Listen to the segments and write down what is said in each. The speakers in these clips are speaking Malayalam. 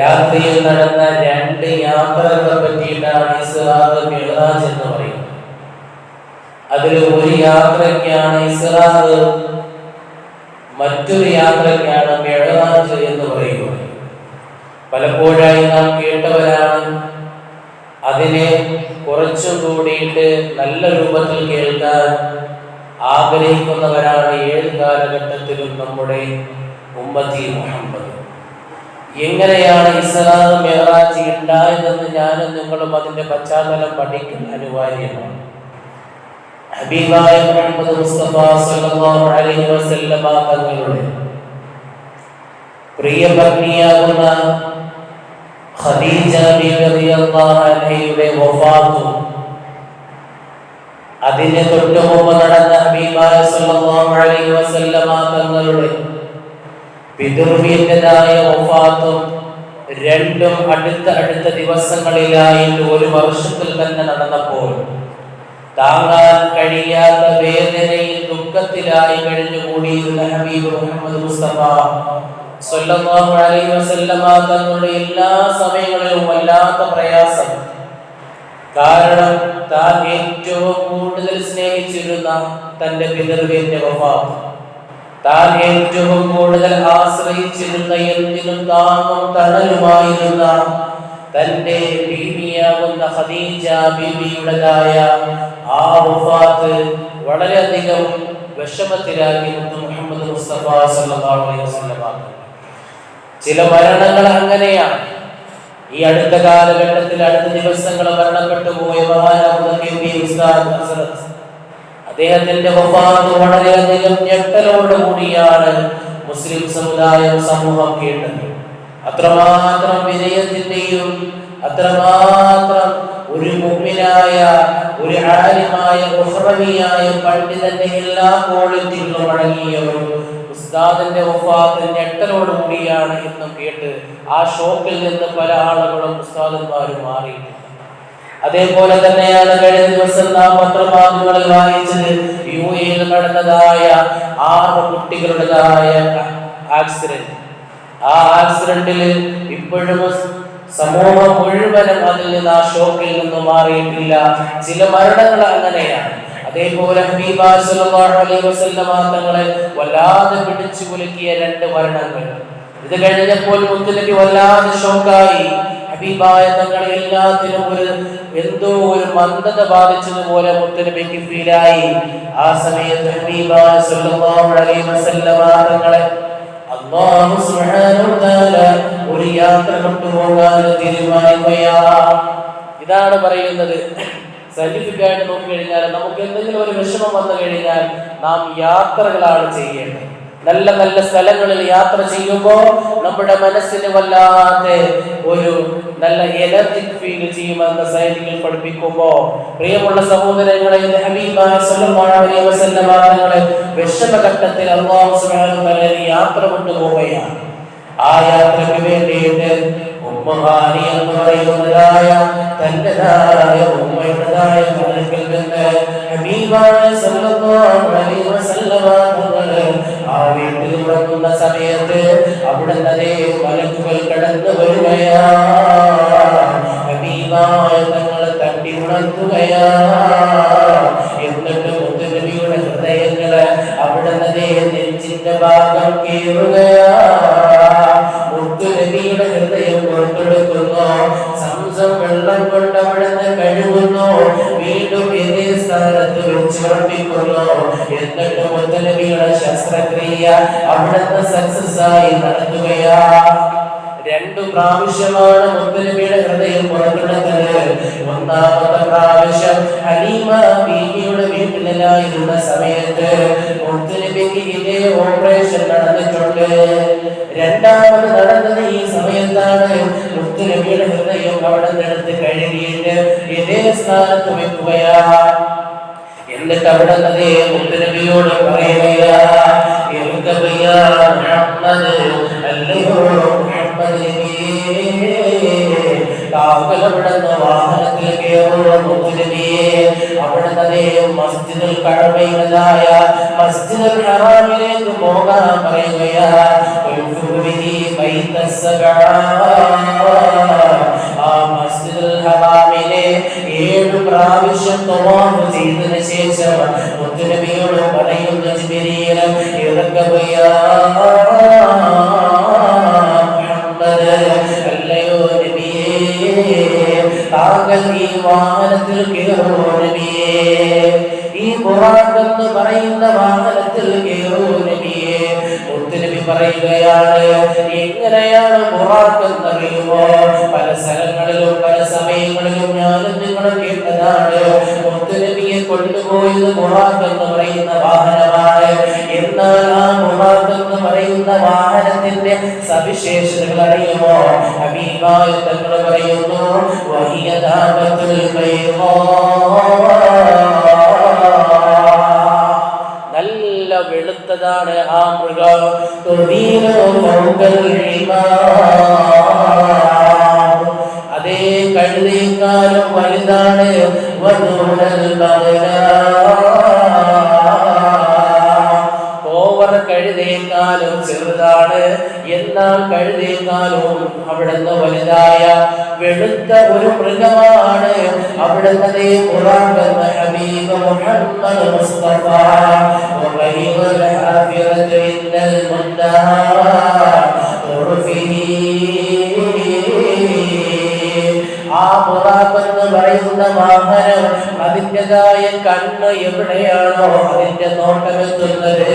രാത്രിയിൽ നടന്ന രണ്ട് യാത്രകളെ പറ്റിയിട്ടാണ് ഇസ്രാഖ് മിഹ്റാജ് എന്ന് പറയുന്നത്. അതിൽ ഒരു യാത്രയ്ക്കാണ് ഇസ്രാഖ് മറ്റൊരു യാത്രയ്ക്കാണ് മിഹ്റാജ് എന്ന് പറയുന്നത്. പലപ്പോഴായി നാം കേട്ടവരാണ് അതിനെ കുറച്ചും കൂടിയിട്ട് നല്ല രൂപത്തിൽ കേൾക്കാൻ ആഗ്രഹിക്കുന്നവരാണ് ഏത് കാലഘട്ടത്തിലും നമ്മുടെ ഉമ്മത്തി മുഹമ്മദ്. എങ്ങനെയാണ് ഇസ്ലാം മെഹറാജ് ഉണ്ടായതെന്ന് ഞാനും നിങ്ങളും അതിന്റെ പശ്ചാത്തലം പഠിക്കൽ അനിവാര്യമാണ്. ഹബീബായ മുഹമ്മദ് മുസ്തഫ സല്ലല്ലാഹു അലൈഹി വസല്ലമ തങ്ങളുടെ പ്രിയ ഖദീജ അതിന് നടന്ന ഹബീബായ സല്ലല്ലാഹു അലൈഹി വസല്ലമ തങ്ങളുടെ പിതൃവ്യന്റേതായ ഒഫാത്തും രണ്ടും അടുത്ത അടുത്ത ദിവസങ്ങളിലായിട്ട് ഒരു വർഷത്തിൽ തന്നെ നടന്നപ്പോൾ താങ്ങാൻ കഴിയാത്ത വേദനയിൽ ദുഃഖത്തിലായി കഴിഞ്ഞുകൂടിയിരുന്ന ഹബീബ് മുഹമ്മദ് മുസ്തഫ തങ്ങളുടെ എല്ലാ സമയങ്ങളിലും വല്ലാത്ത പ്രയാസം. കാരണം താൻ ഏറ്റവും കൂടുതൽ സ്നേഹിച്ചിരുന്ന തന്റെ പിതൃവിന്റെ വഫാത്ത്. താൻ ഏറ്റവും കൂടുതൽ ആശ്രയിച്ചിരുന്ന എന്തിനും താങ്ങും തണലുമായിരുന്ന തന്റെ ഭീമിയാകുന്ന ഖദീജ ബീബിയുടേതായ ആ വഫാത്ത് വളരെയധികം വിഷമത്തിലാക്കി മുത്ത് മുഹമ്മദ് മുസ്തഫ സല്ലല്ലാഹു അലൈഹി വസല്ലം ചില മരണങ്ങൾ അങ്ങനെയാണ്. ഈ അടുത്ത കാലഘട്ടത്തിൽ അടുത്ത ദിവസങ്ങൾ മരണപ്പെട്ടു പോയ പി ഉസ്താദ് അദ്ദേഹത്തിന്റെ വഫാത്ത് വളരെയധികം ഞെട്ടലോട് കൂടിയാണ് മുസ്ലിം സമുദായം സമൂഹം കേട്ടത്. അത്രമാത്രം വിനയത്തിന്റെയും അത്രമാത്രം ഒരു മുമ്പിനായ ഒരു ആലിമായ ഉഹ്റമിയായ പണ്ഡിതന്റെ എല്ലാ കോളത്തിലും അടങ്ങിയ ഒരു ഉസ്താദിന്റെ വഫാത്ത് ഞെട്ടലോട് കൂടിയാണ് എന്നും കേട്ട് ആ ഷോക്കിൽ നിന്ന് പല ആളുകളും ഉസ്താദന്മാരും മാറിയിട്ടുണ്ട്. അതേപോലെ തന്നെയാണ് കഴിഞ്ഞ ദിവസം നാം പത്രമാധ്യമങ്ങളിൽ വായിച്ചത്. യു എയിൽ നടന്നതായ ആറ് കുട്ടികളുടേതായ ആക്സിഡന്റ്. ആ ആക്സിഡന്റിൽ ഇപ്പോഴും സമൂഹം മുഴുവനും അതിൽ നിന്ന് ആ ഷോക്കിൽ നിന്ന് മാറിയിട്ടില്ല. ചില മരണങ്ങൾ അങ്ങനെയാണ്. അതേപോലെ തങ്ങളെ വല്ലാതെ പിടിച്ചു കുലുക്കിയ രണ്ട് മരണങ്ങൾ. ഇത് കഴിഞ്ഞപ്പോൾ മുത്തുനബി വല്ലാതെ ഷോക്കായി. എല്ലാത്തിനും ഒരു എന്തോ ഒരു മന്ദത ബാധിച്ചതുപോലെ മുത്തുനബിക്ക് ഫീലായി. ആ സമയത്ത് സല്ലല്ലാഹു അലൈഹി വസല്ലമ തങ്ങളെ അല്ലാഹു സുബ്ഹാനഹു ഒരു യാത്ര ഇതാണ് പറയുന്നത്. സയന്റിഫിക് നോക്കി കഴിഞ്ഞാൽ നമുക്ക് എന്തെങ്കിലും ഒരു വിഷമം വന്നു കഴിഞ്ഞാൽ നാം യാത്രകളാണ് ചെയ്യേണ്ടത്. നല്ല നല്ല സ്ഥലങ്ങളിൽ യാത്ര ചെയ്യുമ്പോൾ നമ്മുടെ മനസ്സിന് വല്ലാത്ത ഒരു നല്ല എനർജിക് ഫീൽ ചെയ്യുമെന്ന് സൈനികൾ പഠിപ്പിക്കുമ്പോൾ പ്രിയമുള്ള സഹോദരങ്ങളെ ഹബീബായ വിഷമഘട്ടത്തിൽ അള്ളാഹു യാത്ര കൊണ്ടുപോവുകയാണ് ആ യാത്രയ്ക്ക് വേണ്ടിയിട്ട് ഉമ്മഹാനി എന്ന് പറയുന്നതായ തന്റേതായ ഉമ്മയുടേതായ മകൾക്കിൽ നിന്ന് ഹബീബായ സല്ലല്ലാഹു അലൈഹി വസല്ലമ തങ്ങൾ ആ വീട്ടിൽ ഉറങ്ങുന്ന സമയത്ത് അവിടെ അതേ മലക്കുകൾ കടന്നു വരികയാ ഹബീബായ തങ്ങളെ തട്ടി ഉണർത്തുകയാ എന്നിട്ട് മുത്തുനബിയുടെ ഹൃദയങ്ങൾ അവിടെ അതേ നെഞ്ചിന്റെ ഭാഗം കീറുകയാ വെച്ചുറപ്പിക്കുന്നു എന്നിട്ട് മുത്തുനബിയുടെ ശസ്ത്രക്രിയ അവിടുത്തെ സക്സസ് ആയി നടത്തുകയാ രണ്ടു പ്രാവശ്യമാണ് മുത്തലബിയുടെ ഹൃദയം പുറപ്പെടുന്നത് ഒന്നാമത്തെ പ്രാവശ്യം ഹലീമ ബീവിയുടെ വീട്ടിലായിരുന്ന സമയത്ത് മുത്തലബിക്ക് ഇതേ ഓപ്പറേഷൻ നടന്നിട്ടുണ്ട്. രണ്ടാമത് നടന്നത് ഈ സമയത്താണ് മുത്തലബിയുടെ ഹൃദയം അവിടെ നിന്നെടുത്ത് കഴുകിയിട്ട് ഇതേ സ്ഥാനത്ത് വെക്കുകയാ. എന്നിട്ട് അവിടെ അതേ മുത്തനബിയോട് പറയുകയാ ഇറുകബിയാ മുഹമ്മദ് അല്ലയോ മുഹമ്മദ് നബിയേ താങ്കൾ അവിടുന്ന് വാഹനത്തിൽ കയറുക മുത്തുനബിയെ അവിടുന്ന് മസ്ജിദുൽ കഴമയുടേതായ മസ്ജിദുൽ ഹറാമിലേക്ക് പോകാൻ പറയുകയാ ആ ഏഴ് പ്രാവശ്യം തവാഫ് ചെയ്തതിന് ശേഷം മുത്തുനബിയോട് പറയുന്ന ജിബിരിയിൽ മുഹമ്മദ് അല്ലയോ ഈ വാഹനത്തിൽ കയറോ നബിയേ. ഈ ബുറാഖ് പറയുന്ന വാഹനത്തിൽ കയറോ മുത്തുനബി പറയുകയാണ് എങ്ങനെയാണ് എന്നറിയുമോ പല സ്ഥലങ്ങളിലും പല സമയങ്ങളിലും ഞാൻ നിങ്ങളും കേട്ടതാണ് മുത്തുനബിയെ കൊണ്ടുപോയത് ബുറാഖ് എന്ന് പറയുന്ന വാഹനമാണ്. എന്നാൽ ആ ബുറാഖ് എന്ന് പറയുന്ന വാഹനത്തിന്റെ സവിശേഷതകൾ അറിയുമോ? ഹബീബായ തങ്ങൾ പറയുന്നു വഹിയദാബത്തുൽ വെളുത്തതാണ് ആ മൃഗം. അതേ കഴുതേക്കാളും വലുതാണ് വധൂരൽ കഴുതേക്കാളും ചെറുതാണ്. എന്നാൽ കഴുതേക്കാളും അവിടുന്ന് വലുതായ വെളുത്ത ഒരു മൃഗമാണ്. അവിടുത്തെ ഖുറാൻ ഹബീബ് മുഹമ്മദ് മുസ്തഫ. വഖരീബൽ ആഖിറത്ത് ഇന്നൽ മുന്നാ അതിന്റെതായ കണ്ണ് എവിടെയാണോ അതിന്റെ നോട്ടമെത്തുന്നത്?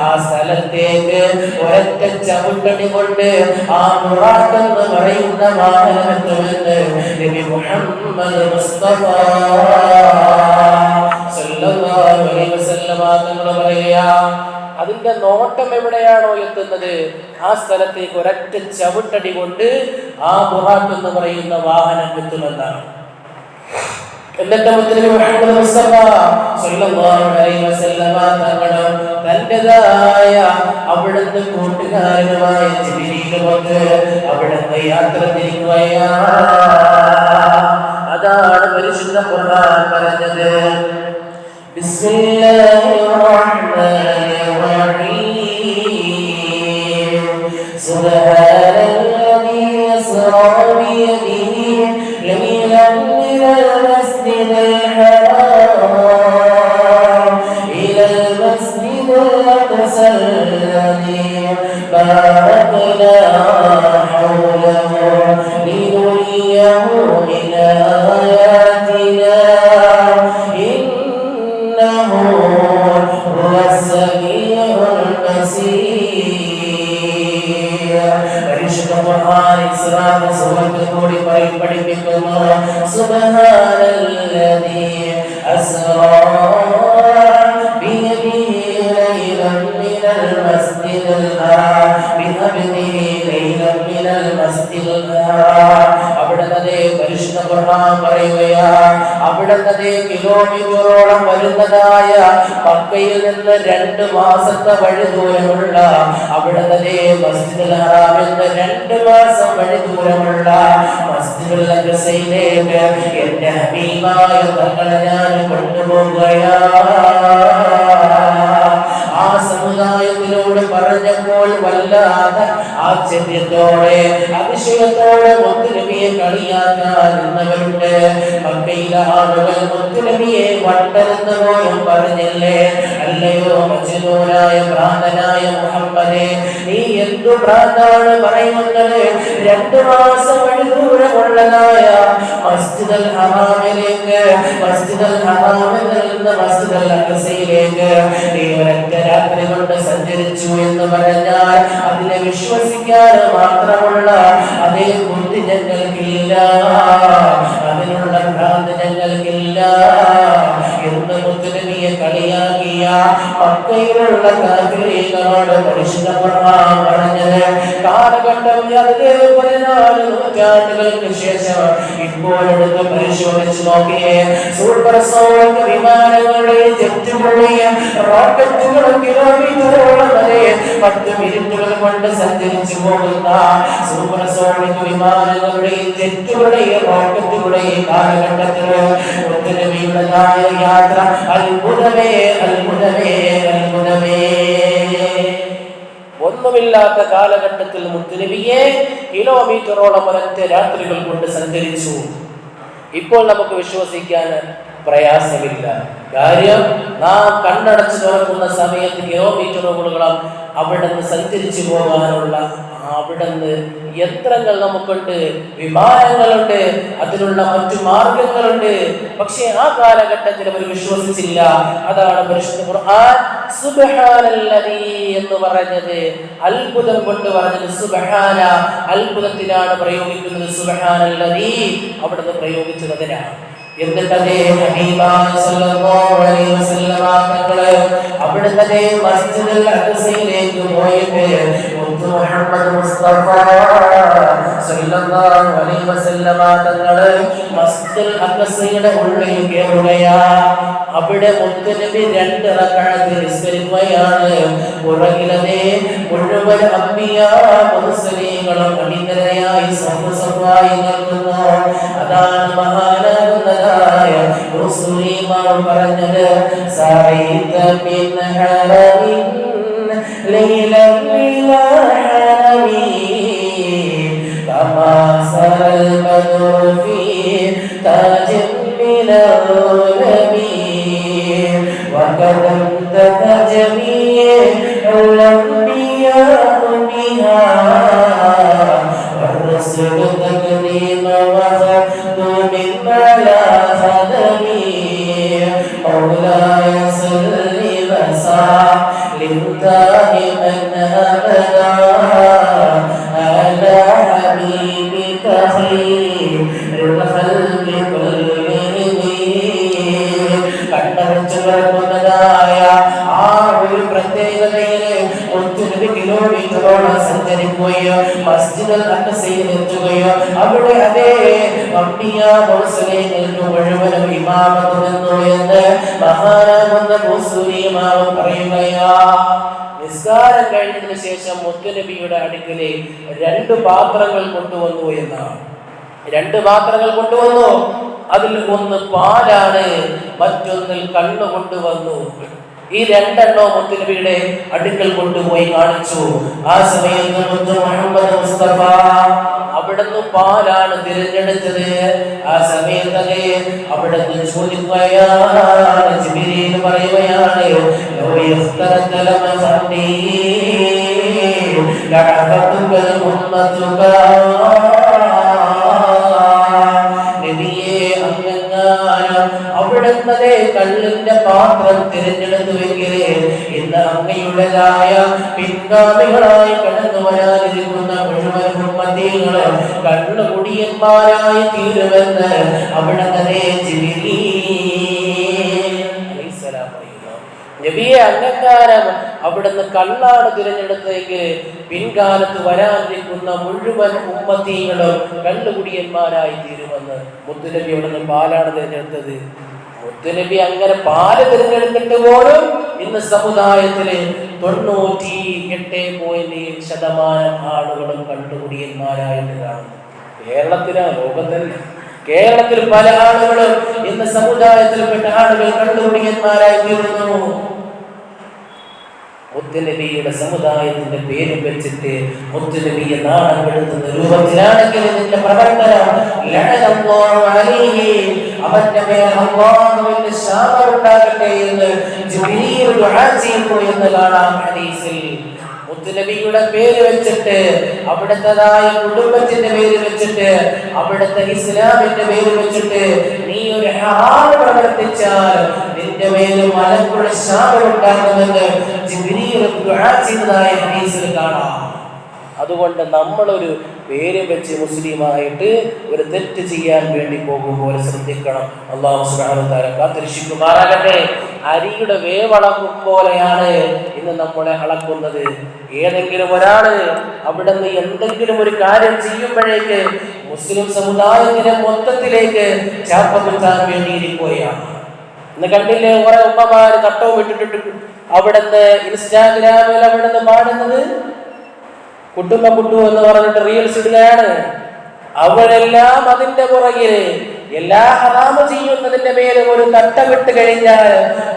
ആ സ്ഥലത്തേക്ക് ഒരൊറ്റ ചവിട്ടടി കൊണ്ട് ആ ബുറാഖ് പറയുന്ന വാഹനം എത്തുമെന്ന് നബി മുഹമ്മദ് മുസ്തഫ തങ്ങൾ പറയുക അതിന്റെ നോട്ടം എവിടെയാണോ എത്തുന്നത്? ആ സ്ഥലത്തേക്ക് ഒരൊറ്റ ചവിട്ടടി കൊണ്ട് ആ ബുറാഖ് എന്ന് പറയുന്ന വാഹനം എത്തുമെന്നാണ്. എന്നിട്ട് മുഹമ്മദ് മുസ്തഫ സല്ലല്ലാഹു അലൈഹി വസല്ലമ തങ്ങൾ തന്റേതായ അവിടുത്തെ കൂട്ടുകാരനുമായ ജിബ്രീൽ വന്ന് അവിടുത്തെ യാത്ര തിരിക്കുകയാണ്. അതാണ് പരിശുദ്ധ ഖുർആൻ പറഞ്ഞത്. ബിസ്മില്ലാഹിർ റഹ്മാനിർ റഹീം. സുബ്ഹാന المسجد الأقصى الذي باركنا حوله لنريه من آياتنا إنه هو السميع البصير പരിശുദ്ധ ഖുർആൻ ഇസ്രാ സൂറത്തിൽ കൂടി പറയും പഠിപ്പിക്കുന്നു സുബ്ഹാനല്ലദീ അവിടുത്തെ പരിശുദ്ധ ഖുർആൻ പറയുകയാ അവിടുത്തെ കിലോമീറ്ററോളം വരുന്നതായ മക്കയിൽ നിന്ന് രണ്ട് മാസത്തെ വഴി ദൂരമുള്ള അവിടുത്തെ മസ്ജിദുൽ ഹറാമിൽ രണ്ട് മാസം വഴി ദൂരമുള്ള മസ്ജിദുൽ അഖ്സയിലേക്ക് എന്റെ ഹബീബായ തങ്ങളെ ഞാൻ ആ സമുദായത്തിനോട് പറഞ്ഞപ്പോൾ വല്ലാതെ ആശ്ചര്യത്തോടെ അതിശയത്തോടെ മുത്തുനബിയെ കളിയാക്കാൻ നിന്നവരുണ്ട്. മക്കയിലെ ആളുകൾ മുത്തുനബിയെ വട്ടരുന്ന പോലും പറഞ്ഞില്ലേ? അല്ലയോ മജ്നൂനായ ഭ്രാന്തനായ മുഹമ്മദേ നീ എന്തു ഭ്രാന്താണ് പറയുന്നത് രണ്ടു മാസം വഴി ദൂരമുള്ളതായ മസ്ജിദൽ ഹറാമിലേക്ക് മസ്ജിദൽ ഹറാമിൽ നിന്ന് മസ്ജിദൽ നീ ഒരൊറ്റ രാത്രി കൊണ്ട് സഞ്ചരിച്ചു എന്ന് പറഞ്ഞാൽ അതിനെ വിശ്വസിക്കാൻ മാത്രമുള്ള അതേ ബുദ്ധി ഞങ്ങൾക്കില്ല മക്കയിലുള്ള കാഫിരീകളോട് പരിശുദ്ധ ഖുർആൻ പറഞ്ഞത്. കാലഘട്ടം പതിനാല് നൂറ്റാണ്ട് പതിറ്റാണ്ടുകൾക്ക് ശേഷം ഇപ്പോഴെടുത്ത് പരിശോധിച്ച് നോക്കിയേ സൂപ്പർ സോണിക് വിമാനങ്ങളുടെയും ജെറ്റുകളുടെയും റോക്കറ്റുകളും കിലോമീറ്ററുകളും വരെ പത്ത് മിനിറ്റുകൾ കൊണ്ട് സഞ്ചരിച്ചു പോകുന്ന സൂപ്പർ സോണിക് വിമാനങ്ങളുടെയും ജെറ്റുകളുടെയും റോക്കറ്റുകളുടെയും കാലഘട്ടത്തിൽ ഒത്തിരി യാത്ര. അത്ഭുതമേ അത്ഭുതമേ അത്ഭുതമേ. ഒന്നുമില്ലാത്ത കാലഘട്ടത്തിൽ മുത്തുനബിയെ കിലോമീറ്ററോളം ഒരൊറ്റ രാത്രികൾ കൊണ്ട് സഞ്ചരിച്ചു. ഇപ്പോൾ നമുക്ക് വിശ്വസിക്കാൻ പ്രയാസമില്ല. കാര്യം നാം കണ്ണടച്ച് തുറക്കുന്ന സമയത്ത് കിലോമീറ്ററുകളോളം അവിടെ നിന്ന് സഞ്ചരിച്ചു പോകാനുള്ള അവിടെ നിന്ന് യന്ത്രങ്ങൾ നമുക്കുണ്ട് വിമാനങ്ങളുണ്ട് അതിനുള്ള മറ്റു മാർഗങ്ങളുണ്ട് പക്ഷേ ആ കാലഘട്ടത്തിൽ അവർ വിശ്വസിച്ചില്ല. അതാണ് പരിശുദ്ധ ഖുർആൻ. എന്ന് പറഞ്ഞത് അത്ഭുതം കൊണ്ട് പറഞ്ഞത് സുബ്ഹാന. അത്ഭുതത്തിലാണ് പ്രയോഗിക്കുന്നത് സുബ്ഹാനല്ലദീ. അവിടുന്ന് പ്രയോഗിച്ചത് അതിനാണ്. സല്ലല്ലാഹു അലൈഹി തങ്ങളെ മുത്ത് മുഹമ്മദ് മുസ്തഫ സല്ലല്ലാഹു അലൈഹി വസല്ലമ തങ്ങളെ ഉള്ളിൽ അവിടെ മുത്തുനബി രണ്ട് റക്അത്ത് അതാണ് മഹാനാകുന്നതായ മുസ്ലിമാർ പറഞ്ഞത്. സറീത മിൻ ലൈല ലൈലൻ ഹറമീ കമാ സറൽ ബദർ ഫീ താജിൻ മിനൽ നബീ വകദം തജമീ കണ്ടവച്ചുകളായ ആ ഒരു പ്രത്യേകതയിലെ കിലോമീറ്ററോളം സഞ്ചരിക്കുകയോ മസ്ജിദ് എത്തുകയോ അവിടെ അതേ നിസ്കാരം കഴിഞ്ഞതിനു ശേഷം മുത്തലബിയുടെ അടുക്കലെ രണ്ട് പാത്രങ്ങൾ കൊണ്ടുവന്നു എന്നാണ്. രണ്ട് പാത്രങ്ങൾ കൊണ്ടുവന്നു. അതിൽ ഒന്ന് പാലാണ് മറ്റൊന്നിൽ കണ്ണു കൊണ്ടുവന്നു. ഈ രണ്ടെണ്ണോ മുത്തുനബിയുടെ അടുക്കൽ കൊണ്ടുപോയി കാണിച്ചു. ആ സമയത്ത് മുഹമ്മദ് അവിടുന്ന് പാലാണ് തിരഞ്ഞെടുത്തത്. ആ സമയത്തത് അവിടുന്ന് ചോദിക്കുകയാണ് പറയുകയാണ് ലോ യഖ്തറത ലമഫനി ലഅഫതുക ഉമ്മതുക അങ്ങയുടേതായ പിൻഗാമികളായി കടന്നു വരാനിരിക്കുന്ന മുഴുവൻ ഉമ്മതീകളും കണ്ണുകുടിയന്മാരായി തീരുമെന്ന് അവിടെ തന്നെ ചിരി നബിയെ അംഗീകാരം അവിടുന്ന് കള്ളാണ് തിരഞ്ഞെടുത്തേക്ക് പിൻകാലത്ത് വരാനിരിക്കുന്ന മുഴുവൻ ഉമ്മത്തീങ്ങളും കള്ളുകുടിയന്മാരായി തീരുമെന്ന് മുത്തുനബി അവിടുന്ന് പാലാണ് തിരഞ്ഞെടുത്തത്. മുത്തുനബി അങ്ങനെ പാൽ തിരഞ്ഞെടുത്തിട്ട് പോലും ഇന്ന് സമുദായത്തിൽ തൊണ്ണൂറ്റി എട്ട് പോയിന്റ് ശതമാനം ആളുകളും കണ്ടുകുടിയന്മാരായിട്ട് കാണുന്നു കേരളത്തിലാ ലോകത്തിൽ കേരളത്തിൽ പല ആളുകളും ഇന്ന് സമുദായത്തിൽപ്പെട്ട ആളുകൾ കണ്ടുപിടിക്കന്മാരായി തീർന്നു. മുത്തുനബിയുടെ സമുദായത്തിന്റെ പേരും വെച്ചിട്ട് മുത്തുനബിയെ നാണം കെടുത്തുന്ന രൂപത്തിലാണെങ്കിൽ ഇതിന്റെ പ്രവർത്തനം അവന്റെ മേൽ അല്ലാഹുവിന്റെ ശാപം ഉണ്ടാകട്ടെ എന്ന് എന്ന് കാണാം ഹദീസിൽ. മുത്തുനബിയുടെ പേര് വെച്ചിട്ട് അവിടുത്തതായ കുടുംബത്തിന്റെ പേര് വെച്ചിട്ട് അവിടുത്തെ ഇസ്ലാമിന്റെ പേര് വെച്ചിട്ട് നീ ഒരു ഹറാം പ്രവർത്തിച്ചാൽ നിന്റെ മേലും മലക്കുള്ള ശാപം ഉണ്ടാകുമെന്ന് ജിബ്രീൽ ദുആ കാണാം. അതുകൊണ്ട് നമ്മളൊരു പേര് വെച്ച് മുസ്ലിമായിട്ട് ഒരു തെറ്റ് ചെയ്യാൻ വേണ്ടി പോകുമ്പോൾ ശ്രദ്ധിക്കണം. അള്ളാഹു സുബ്ഹാനഹു കാത്തിരിശിക്കുമാറാകട്ടെ അരിയുടെ വേവളക്കും പോലെയാണ് ഇന്ന് നമ്മളെ അളക്കുന്നത്. ഏതെങ്കിലും ഒരാൾ അവിടെ നിന്ന് എന്തെങ്കിലും ഒരു കാര്യം ചെയ്യുമ്പോഴേക്ക് മുസ്ലിം സമുദായത്തിലെ മൊത്തത്തിലേക്ക് ചാപ്പകുത്താൻ വേണ്ടിയിരിക്കുകയാണ് ഇന്ന് കണ്ടില്ലേ കുറെ ഉമ്മമാര് തട്ടവും ഇട്ടിട്ട് അവിടുന്ന് ഇൻസ്റ്റാഗ്രാമിൽ അവിടുന്ന് പാടുന്നത്? കുട്ടുമ്മ കുട്ടു എന്ന് പറഞ്ഞിട്ട് റീൽസ് ഇടുകയാണ്. അവരെല്ലാം അതിന്റെ പുറകിൽ എല്ലാ ഹറാമ ചെയ്യുന്നതിന്റെ മേലെ ഒരു തട്ടമിട്ട് കഴിഞ്ഞാൽ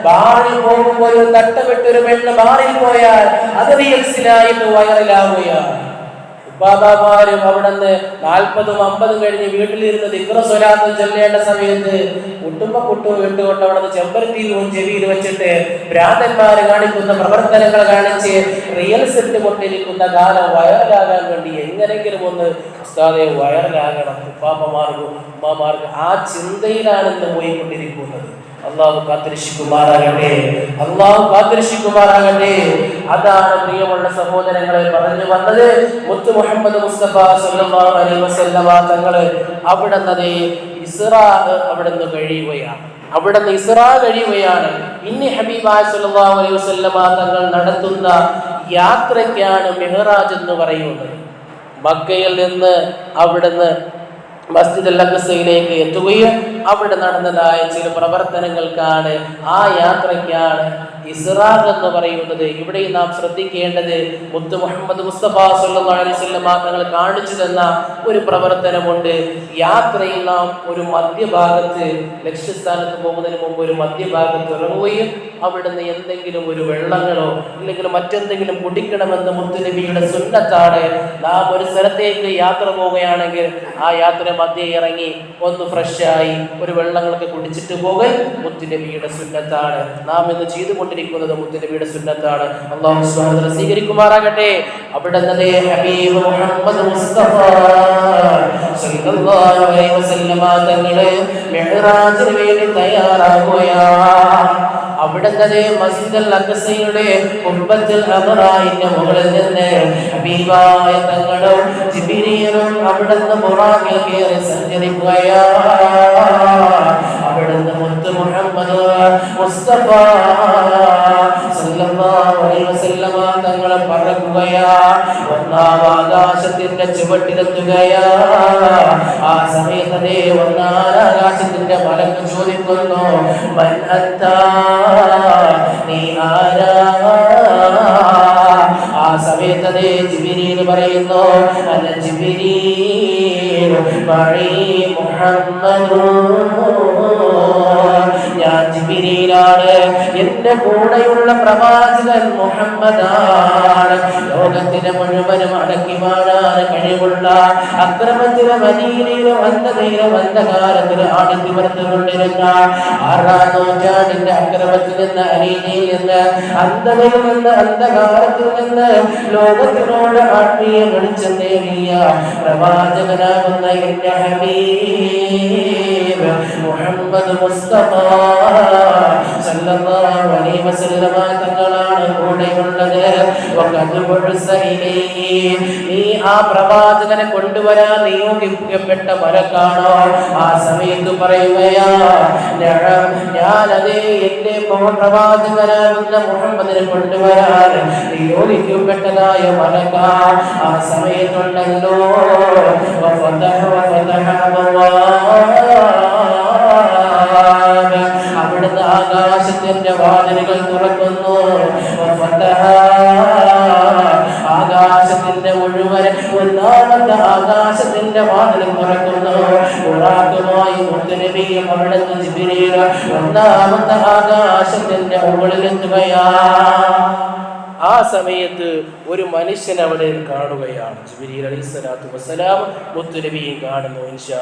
ബാറിൽ പോകുമ്പോൾ ഒരു തട്ടമിട്ട് ഒരു പെണ്ണ് ബാറിൽ പോയാൽ അത് റീൽസിലായിട്ട് വൈറലാവുകയാണ് ഉപ്പാബാമാരും നിന്ന് നാൽപ്പതും അമ്പതും കഴിഞ്ഞ് വീട്ടിലിരുന്ന് ദിക്ര സ്വലാത്തും ചൊല്ലേണ്ട സമയത്ത് കുട്ടുമ്പ കുട്ടു അവിടെ അവിടുന്ന് ചെമ്പരത്തിയിലും ചെവിയിൽ വെച്ചിട്ട് ഭ്രാന്തന്മാര് കാണിക്കുന്ന പ്രവർത്തനങ്ങൾ കാണിച്ച് റിയൽ സെറ്റ് കൊണ്ടിരിക്കുന്ന കാലം വയറലാകാൻ വേണ്ടി എങ്ങനെങ്കിലും ഒന്ന് ഉസ്താദെ വയറലാകണം ഉപ്പാപ്പമാർക്കും ഉമ്മമാർക്കും ആ ചിന്തയിലാണ് ഇന്ന് പോയിക്കൊണ്ടിരിക്കുന്നത്. അള്ളാഹു കാത്തിരക്ഷിക്കുമാറാകട്ടെ. അള്ളാഹു കാത്തിരക്ഷിക്കുമാറാകട്ടെ. അതാണ് പ്രിയമുള്ള സഹോദരങ്ങളെ പറഞ്ഞു വന്നത്. മുത്തു മുഹമ്മദ് മുസ്തഫ സല്ലല്ലാഹു അലൈഹി വസല്ലമ തങ്ങൾ അവിടുന്ന് അവിടെ അവിടുന്ന് കഴിയുകയാണ് കഴിയുകയാണ്. ഇനി ഹബീബായ സല്ലല്ലാഹു അലൈഹി വസല്ലമ തങ്ങൾ നടത്തുന്ന യാത്രയ്ക്കാണ് മെഹ്റാജ് എന്ന് പറയുന്നത്. മക്കയിൽ നിന്ന് അവിടുന്ന് മസ്ജിദ് അൽ അഖസയിലേക്ക് എത്തുകയും അവിടെ നടന്നതായ ചില പ്രവർത്തനങ്ങൾക്കാണ് ആ യാത്രയ്ക്കാണ് ഇസ്രാഖ് എന്ന് പറയുന്നത്. ഇവിടെ നാം ശ്രദ്ധിക്കേണ്ടത് മുത്തു മുഹമ്മദ് മുസ്തഫ വസല്ലം തങ്ങൾ കാണിച്ചു തന്ന ഒരു പ്രവർത്തനമുണ്ട്. യാത്രയിൽ നാം ഒരു മധ്യഭാഗത്ത് ലക്ഷ്യസ്ഥാനത്ത് പോകുന്നതിന് മുമ്പ് ഒരു മധ്യഭാഗത്ത് ഇറങ്ങുകയും അവിടുന്ന് എന്തെങ്കിലും ഒരു വെള്ളങ്ങളോ അല്ലെങ്കിൽ മറ്റെന്തെങ്കിലും കുടിക്കണമെന്ന് മുത്തുനബിയുടെ സുന്നത്താണ്. നാം ഒരു സ്ഥലത്തേക്ക് യാത്ര പോവുകയാണെങ്കിൽ ആ യാത്ര മധ്യേ ഇറങ്ങി ഒന്ന് ഫ്രഷായി ഒരു വെള്ളങ്ങളൊക്കെ കുടിച്ചിട്ട് പോകൽ മുത്തുനബിയുടെ സുന്നത്താണ്. നാം ഇന്ന് ചെയ്തുകൊണ്ടിരിക്കുന്നത് മുത്തുനബിയുടെ സുന്നത്താണ്. അള്ളാഹു തആല സ്വീകരിക്കുമാറാകട്ടെ. അവിടെ ഹബീബ് മുഹമ്മദ് മുസ്തഫ സല്ലല്ലാഹു അലൈഹി വസല്ലമ തങ്ങളെ മിഹ്റാജിന് വേണ്ടി തയ്യാറാകുകയാണ്. അവിടുത്തെ മസ്ജിദ് അൽ അഖസയുടെ കുംഭത്തിൽ അമറായിന്റെ മുകളിൽ നിന്ന് ഹബീബായ തങ്ങളും ജിബിരിയലും അവിടുന്ന് മുറാഖിൽ കയറി സഞ്ചരിക്കുകയാ. അവിടുന്ന് മുത്ത് മുഹമ്മദ് മുസ്തഫ സല്ലല്ലാഹു അലൈഹി വസല്ലമ തങ്ങൾ പറക്കുകയാ. ഒന്നാം ആകാശത്തിന്റെ ചുവട്ടിലെത്തുകയാ. ആ സമയത്ത് വന്നാൽ ആകാശത്തിന്റെ മലക്ക് ചോദിക്കുന്നു നീ ആരാ? ആ സമയത്ത് അതേ ജിബിരിയിൽ പറയുന്നു അല്ല ജിബിരി ഞാൻ ജിബിരിയിലാണ് എന്റെ കൂടെയുള്ള പ്രവാചകൻ മുഹമ്മദാണ്. ലോകത്തിനെ മുഴുവനും അടക്കി വാഴാൻ കഴിവുള്ള അക്രമത്തിലെ മദീനയിലും അന്ധതയിലും അന്ധകാരത്തിലും ആടിത്തി വർത്തുകൊണ്ടിരുന്ന ആറാം നൂറ്റാണ്ടിന്റെ അക്രമത്തിൽ നിന്ന് അനീതിയിൽ നിന്ന് അന്ധതയിൽ നിന്ന് അന്ധകാരത്തിൽ നിന്ന് ലോകത്തിനോട് ആത്മീയ വെളിച്ചം നേടിയ പ്രവാചകനാകുന്ന എന്റെ ഹബീബ് മുഹമ്മദ് മുസ്തഫ. സല്ലല്ലാഹു അലൈഹി വസല്ലമ തങ്ങളാണ് കൂടെയുള്ളത് വഖദ് ബുഅസ ഇലൈഹി നീ ആ പ്രവാചകനെ കൊണ്ടുവരാൻ നിയോഗിക്കപ്പെട്ട വരക്കാണോ ആ സമയത്ത് പറയുകയാ ഞാൻ അതേ എന്റെ പ്രവാചകനാകുന്ന മുഹമ്മദിനെ കൊണ്ടുവരാൻ നിയോഗിക്കപ്പെട്ടതായ മലക്ക. ആ സമയത്തുണ്ടല്ലോ. വഫതഹ വഫതഹ അല്ലാഹ് വാതിലുകൾ തുറക്കുന്നു. ആകാശത്തിന്റെ മുഴുവൻ ഒന്നാമത്തെ ആകാശത്തിന്റെ വാതിൽ തുറക്കുന്നു. ഉറാക്കുമായി മുത്തനബിയും അവിടുന്ന് ജിബിരിയിൽ ഒന്നാമത്തെ ആകാശത്തിന്റെ മുകളിലെത്തുകയാ ആ സമയത്ത് ഒരു മനുഷ്യൻ അവിടെ കാണുകയാണ്. ജിബിരി അലൈഹി സ്വലാത്തു വസ്സലാം മുത്തുനബിയും കാണുന്നു ഇൻഷാ